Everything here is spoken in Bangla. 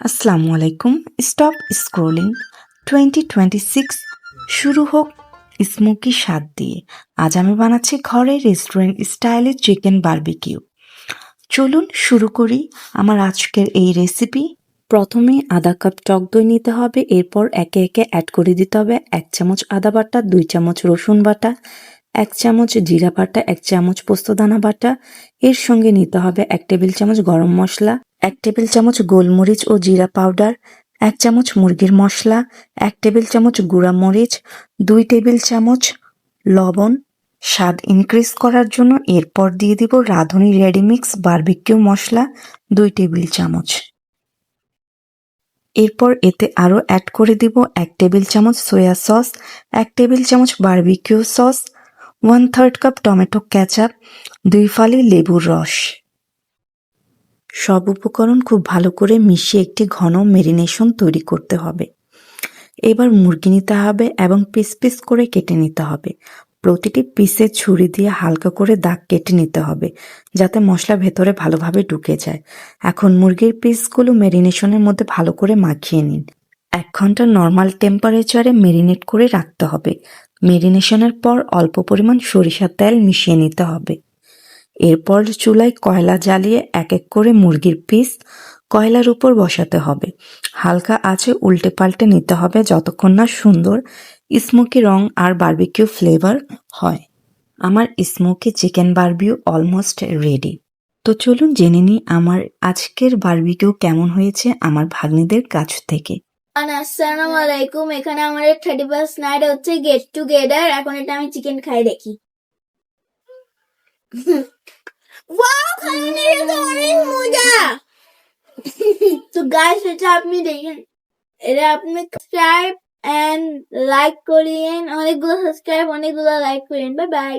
আসসালামু আলাইকুম। Stop scrolling twenty twenty six শুরু হোক স্মোকি স্বাদ দিয়ে। আজ আমি বানাচ্ছি ঘরে রেস্টুরেন্ট স্টাইলে চিকেন বারবিকিউ চলুন শুরু করি আমার আজকের এই রেসিপি প্রথমে আধা কাপ টক দই নিতে হবে, এরপর একে একে অ্যাড করে দিতে হবে এক চামচ আদা বাটা, দুই চামচ রসুন বাটা, এক চামচ জিরা বাটা, এক চামচ পোস্তদানা বাটা। এর সঙ্গে নিতে হবে এক টেবিল চামচ গরম মশলা এক টেবিল চামচ গোলমরিচ ও জিরা পাউডার, এক চামচ মুরগির মশলা, এক টেবিল চামচ গুঁড়া মরিচ, দুই টেবিল চামচ লবণ। স্বাদ ইনক্রিজ করার জন্য এরপর দিয়ে দিব রাঁধুনি রেডিমিক্স বারবিকিউ মশলা, দুই টেবিল চামচ। এরপর এতে আরও অ্যাড করে দিব এক টেবিল চামচ সয়া সস এক টেবিল চামচ barbecue sauce one third cup tomato ketchup দুই ফালি লেবুর রস। সব উপকরণ খুব ভালো করে মিশিয়ে একটি ঘন মেরিনেশন তৈরি করতে হবে। এবার মুরগি নিতে হবে এবং পিস পিস করে কেটে নিতে হবে। প্রতিটি পিসে ছুরি দিয়ে হালকা করে দাগ কেটে নিতে হবে, যাতে মশলা ভেতরে ভালোভাবে ঢুকে যায়। এখন মুরগির পিসগুলো মেরিনেশনের মধ্যে ভালো করে মাখিয়ে নিন। এক ঘণ্টা নর্মাল টেম্পারেচারে মেরিনেট করে রাখতে হবে। মেরিনেশনের পর অল্প পরিমাণ সরিষার তেল মিশিয়ে নিতে হবে। এরপর চুলায় কয়লা জ্বালিয়ে এক এক করে মুরগির পিস কয়লার উপর বসাতে হবে। হালকা আঁচে উল্টে পাল্টে নিতে হবে যতক্ষণ না সুন্দর স্মোকি রং আর বার্বিকিউ ফ্লেভার হয়। আমার smoky chicken barbecue almost ready. তো চলুন জেনে নিই আমার আজকের বার্বিকিউ কেমন হয়েছে আমার ভাগ্নিদের কাছ থেকে। আসসালামু আলাইকুম, এখানে আমাদের থার্টি ফার্স্ট নাইট হচ্ছে গেট টুগেদার, এখন এটা আমি চিকেন খাই দেখি। ওয়াও খালি এটা অনেক মজা তো গাইস এটা আপনি দেখেন এটা আপনি সাবস্ক্রাইব এন্ড লাইক করিয়েন অনেকগুলো সাবস্ক্রাইব অনেকগুলো লাইক করিয়েন বাই বাই